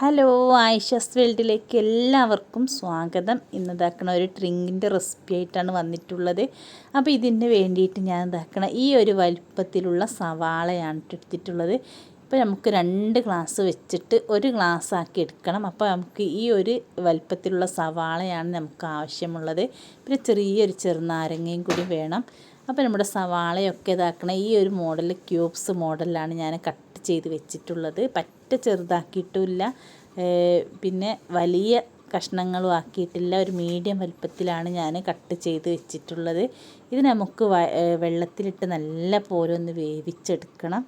Hello ആയിഷസ് വേൾഡിലേക്ക് എല്ലാവർക്കും സ്വാഗതം. ഇന്ന് ഇതാക്കണ ഒരു ഡ്രിങ്കിന്റെ റെസിപ്പി ആയിട്ടാണ് വന്നിട്ടുള്ളത്. അപ്പോൾ ഇതിന് വേണ്ടിയിട്ട് ഞാൻ ഇതാക്കണ ഈ ഒരു വലിപ്പത്തിലുള്ള സവാളയാണ് എടുത്തിട്ടുള്ളത്. ഇപ്പോൾ നമുക്ക് രണ്ട് ഗ്ലാസ് വെച്ചിട്ട് ഒരു ഗ്ലാസ് ആക്കി എടുക്കണം. അപ്പോൾ നമുക്ക് ഈ ഒരു വലിപ്പത്തിലുള്ള സവാളയാണ് നമുക്ക് ആവശ്യമുള്ളത്. പിന്നെ ചെറിയൊരു ചെറുനാരങ്ങയും കൂടി വേണം. അപ്പോൾ നമ്മുടെ സവാളയൊക്കെ ഇതാക്കണ ഈ ഒരു മോഡൽ ക്യൂബ്സ് മോഡലാണ് ഞാൻ കട്ട് ചെയ്ത് വെച്ചിട്ടുള്ളത്. പറ്റ ചെറുതാക്കിയിട്ടുമില്ല പിന്നെ വലിയ കഷ്ണങ്ങളും ആക്കിയിട്ടില്ല. ഒരു മീഡിയം വലുപ്പത്തിലാണ് ഞാൻ കട്ട് ചെയ്ത് വെച്ചിട്ടുള്ളത്. ഇത് നമുക്ക് വെള്ളത്തിലിട്ട് നല്ല പോലെ ഒന്ന് വേവിച്ചെടുക്കണം.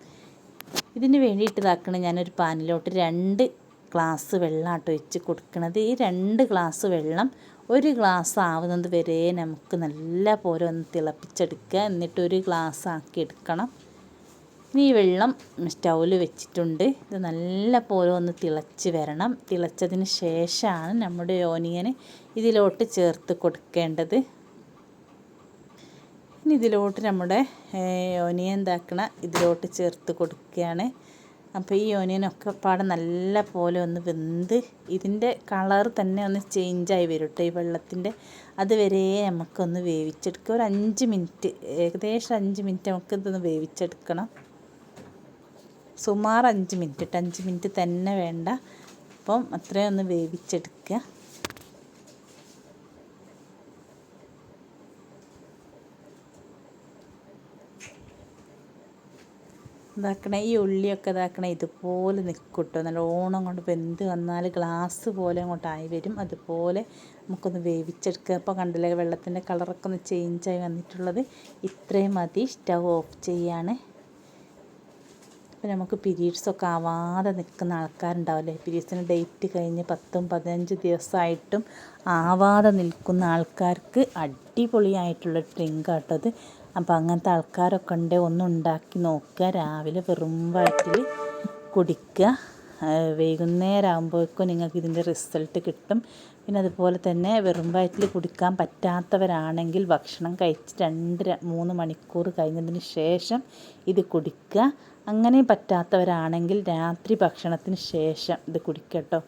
ഇതിന് വേണ്ടിയിട്ട് ഇതാക്കണം ഞാനൊരു പാനിലോട്ട് രണ്ട് ഗ്ലാസ് വെള്ളമാട്ടോ ഒഴിച്ച് കൊടുക്കുന്നത് ഈ രണ്ട് ഗ്ലാസ് വെള്ളം ഒരു ഗ്ലാസ് ആവുന്നത് വരെ നമുക്ക് നല്ല പോലെ ഒന്ന് തിളപ്പിച്ചെടുക്കുക. എന്നിട്ട് ഒരു ഗ്ലാസ് ആക്കി എടുക്കണം. ഈ വെള്ളം സ്റ്റൗവിൽ വെച്ചിട്ടുണ്ട്. ഇത് നല്ല പോലെ ഒന്ന് തിളച്ച് വരണം. തിളച്ചതിന് ശേഷമാണ് നമ്മുടെ ഓനിയന് ഇതിലോട്ട് ചേർത്ത് കൊടുക്കേണ്ടത്. ഇനി ഇതിലോട്ട് നമ്മുടെ ഓനിയൻ എന്താക്കണ ഇതിലോട്ട് ചേർത്ത് കൊടുക്കുകയാണ്. അപ്പോൾ ഈ ഓനിയനൊക്കെ പാടെ നല്ല പോലെ ഒന്ന് വെന്ത് ഇതിന്റെ കളർ തന്നെ ഒന്ന് ചേഞ്ചായി വരും കേട്ടോ ഈ വെള്ളത്തിന്റെ അതുവരെ നമുക്കൊന്ന് വേവിച്ചെടുക്കുക ഒരു അഞ്ച് മിനിറ്റ് ഏകദേശം അഞ്ച് മിനിറ്റ് നമുക്ക് ഇതൊന്ന് വേവിച്ചെടുക്കണം. സുമാർ അഞ്ച് മിനിറ്റ് ഇട്ട് അഞ്ച് മിനിറ്റ് തന്നെ വേണ്ട. അപ്പം അത്രയും ഒന്ന് വേവിച്ചെടുക്കുക. ഇതാക്കണേ ഈ ഉള്ളിയൊക്കെ ഇതാക്കണേ ഇതുപോലെ നിൽക്കട്ടോ നല്ല ഓണം കൊണ്ട് വെന്ത് വന്നാൽ ഗ്ലാസ് പോലെ അങ്ങോട്ടായി വരും. അതുപോലെ നമുക്കൊന്ന് വേവിച്ചെടുക്കുക. അപ്പോൾ കണ്ടില്ലേ വെള്ളത്തിന്റെ കളറൊക്കെ ഒന്ന് ചേഞ്ചായി വന്നിട്ടുള്ളത്. ഇത്രയും മതി. സ്റ്റവ് ഓഫ് ചെയ്യാണ്. ഇപ്പോൾ നമുക്ക് പീരീഡ്സൊക്കെ ആവാതെ നിൽക്കുന്ന ആൾക്കാരുണ്ടാവില്ലേ? പീരീഡ്സിന് ഡേറ്റ് കഴിഞ്ഞ് പത്തും പതിനഞ്ച് ദിവസമായിട്ടും ആവാതെ നിൽക്കുന്ന ആൾക്കാർക്ക് അടിപൊളിയായിട്ടുള്ള ഡ്രിങ്ക് ആട്ടത് അപ്പോൾ അങ്ങനത്തെ ആൾക്കാരൊക്കെ ഉണ്ട് ഒന്ന് ഉണ്ടാക്കി നോക്കുക. രാവിലെ വെറും വയറ്റിൽ കുടിക്കുക. വൈകുന്നേരം ആകുമ്പോഴേക്കും നിങ്ങൾക്ക് ഇതിന്റെ റിസൾട്ട് കിട്ടും. പിന്നെ അതുപോലെ തന്നെ വെറും വയറ്റിൽ കുടിക്കാൻ പറ്റാത്തവരാണെങ്കിൽ ഭക്ഷണം കഴിച്ച് രണ്ട് മൂന്ന് മണിക്കൂർ കഴിഞ്ഞതിന് ശേഷം ഇത് കുടിക്കുക. അങ്ങനെ പറ്റാത്തവരാണെങ്കിൽ രാത്രി ഭക്ഷണത്തിന് ശേഷം ഇത് കുടിക്കട്ടോ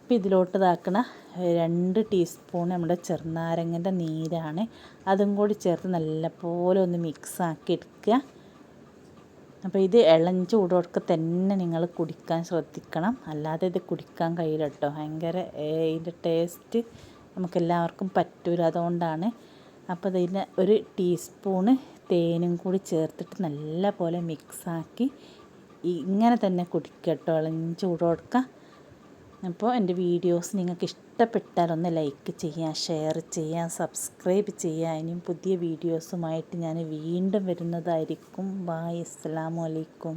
അപ്പോൾ ഇതിലോട്ട് ഇതാക്കണ രണ്ട് ടീസ്പൂൺ നമ്മുടെ ചെറുനാരങ്ങന്റെ നീരാണ്. അതും കൂടി ചേർത്ത് നല്ലപോലെ ഒന്ന് മിക്സ് ആക്കി എടുക്കുക. അപ്പോൾ ഇത് ഇളം ചൂടോടൊക്കെ തന്നെ നിങ്ങൾ കുടിക്കാൻ ശ്രദ്ധിക്കണം. അല്ലാതെ ഇത് കുടിക്കാൻ കഴിയില്ല കേട്ടോ. ഭയങ്കര ഇതിന്റെ ടേസ്റ്റ് നമുക്കെല്ലാവർക്കും പറ്റൂല അതുകൊണ്ടാണ്. അപ്പോൾ ഇതിന് ഒരു ടീസ്പൂണ് തേനും കൂടി ചേർത്തിട്ട് നല്ല പോലെ മിക്സാക്കി ഇങ്ങനെ തന്നെ കുടിക്കുക കേട്ടോ. ഇളം ചൂടോടൊക്കെ. അപ്പോൾ എന്റെ വീഡിയോസ് നിങ്ങൾക്ക് ഇഷ്ടപ്പെട്ടാൽ ഒന്ന് ലൈക്ക് ചെയ്യുക ഷെയർ ചെയ്യുക സബ്സ്ക്രൈബ് ചെയ്യുക ഇനിയും പുതിയ വീഡിയോസുമായിട്ട് ഞാൻ വീണ്ടും വരുന്നതായിരിക്കും. ബായ്. അസ്സാമലൈക്കും